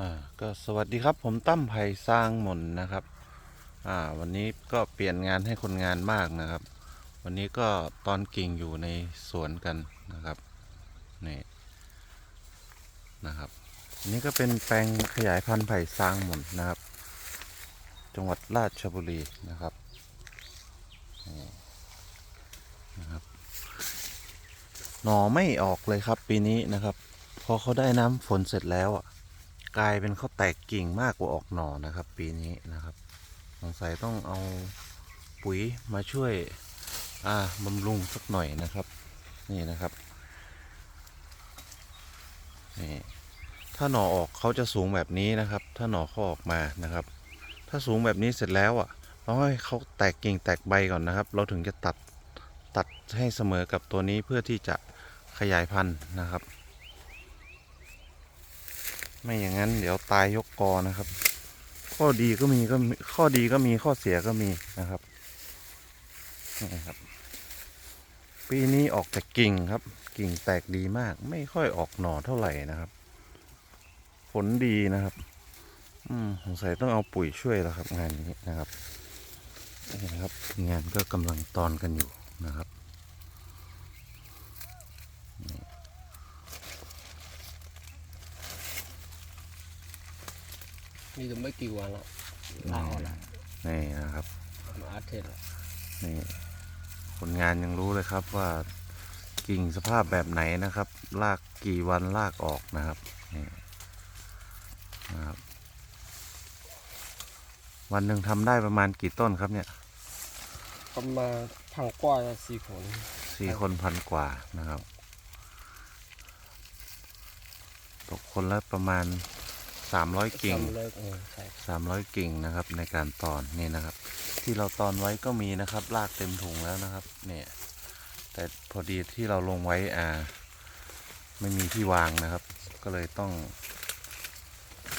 อ่าก็สวัสดีครับผมตั้มไผ่สร้างหมนนะครับ อ่าวันนี้ก็เปลี่ยนงานให้คนงานมากนะครับ วันนี้ก็ตอนกิ่งอยู่ในสวนกันนะครับนี่นะครับอันนี้ก็เป็นแปลงขยายพันธุ์ไผ่สร้างหมนนะครับ จังหวัดราชบุรีนะครับนี่นะครับหน่อไม่ออกเลยครับปีนี้นะครับ พอเขาได้น้ำฝนเสร็จแล้วอะ กลายเป็นเขาแตกกิ่งมากกว่าออกหน่อนะครับ ปีนี้นะครับสงสัยต้องเอาปุ๋ยมาช่วยอ่าบำรุงสักหน่อยนะครับ นี่นะครับนี่ถ้าหน่อออกเขาจะสูงแบบนี้นะครับ ถ้าหน่อเขาออกมานะครับ ถ้าสูงแบบนี้เสร็จแล้วอะเราให้เขาแตกกิ่งแตกใบก่อนนะครับ เราถึงจะตัดตัดให้เสมอกับตัวนี้เพื่อที่จะขยายพันธุ์นะครับ ไม่อย่างนั้นเดี๋ยวตายยกกอนะครับ ข้อดีก็มีก็มีข้อดีก็มีข้อเสียก็มีนะครับนี่ครับ ปีนี้ออกแต่กิ่งครับ กิ่งแตกดีมาก ไม่ค่อยออกหน่อเท่าไหร่นะครับ ผลดีนะครับ อืมสงสัยต้องเอาปุ๋ยช่วยแล้วครับ งานนี้นะครับนี่นะครับ งานก็กำลังตอนกันอยู่ นะครับนี่ก็ไม่กี่วันแล้วลาออกแล้วนี่นะครับมาอาเทศแล้วนี่คนงานยังรู้เลยครับว่ากิ่งสภาพแบบไหนนะครับลากกี่วันลากออกนะครับนี่นะครับวันหนึ่งทำได้ประมาณกี่ต้นครับเนี่ยก็มาพังกว้างสี่คนสี่คนพันกว่านะครับ ตกคนละประมาณ สามร้อยกิ่งทำเลิกเออใช่สามร้อยกิ่งนะครับ ในการตอนนี่นะครับ ที่เราตอนไว้ก็มีนะครับลากเต็มถุงแล้วนะครับ เนี่ย แต่พอดีที่เราลงไว้อ่า ไม่มีที่วางนะครับ ก็เลยต้อง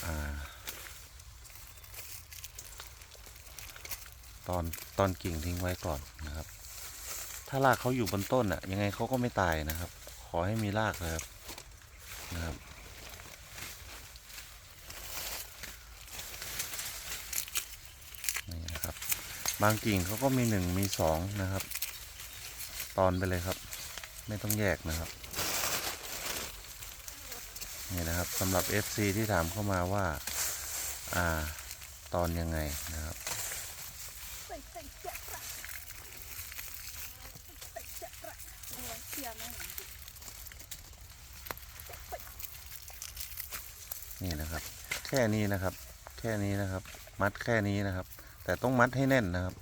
อ่า ตอนตอนกิ่งทิ้งไว้ก่อนนะครับ ถ้ารากเขาอยู่บนต้นอะ ยังไงเขาก็ไม่ตายนะครับ ขอให้มีรากนะครับนะครับ นี่นะครับ บางกิ่งเขาก็มีหนึ่งมีสองนะครับ ตอนไปเลยครับ ไม่ต้องแยกนะครับนี่นะครับสำหรับ FC ที่ถามเข้ามาว่า อ่า ตอนยังไงนะครับ นี่นะครับ แค่นี้นะครับ แค่นี้นะครับ มัดแค่นี้นะครับ แต่ต้องมัดให้แน่นนะครับ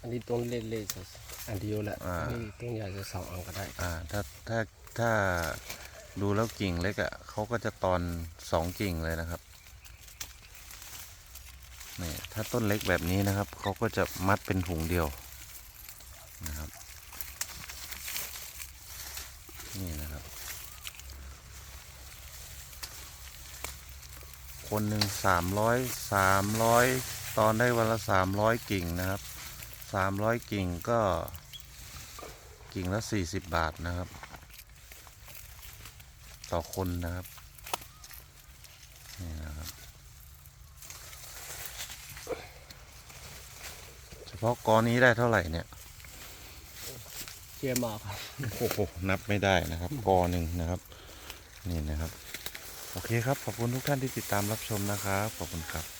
อันนี้ต้นเล็กๆอันเดียวแหละอ่า อันนี้ต้นใหญ่จะสองอันก็ได้ อ่าถ้าถ้าถ้าดูแล้วกิ่งเล็กอะ่ะเขาก็จะตอนสองกิ่งเลยนะครับนี่ถ้าต้นเล็กแบบนี้นะครับเขาก็จะมัดเป็นถุงเดียวนะครับนี่นะครับ คนหนึ่งสามร้อยสามร้อย ตอนได้วันละสามร้อยกิ่งนะครับสามร้อยกิ่งก็กิ่งละสี่สิบบาทนะครับ ต่อคนนะครับนี่นะครับ เฉพาะกอนี้ได้เท่าไหร่เนี่ยเยี่ยมมากครับโอ้โหนับไม่ได้นะครับ กอหนึ่งนะครับ นี่นะครับ โอเคครับ ขอบคุณทุกท่านที่ติดตามรับชมนะครับ ขอบคุณครับ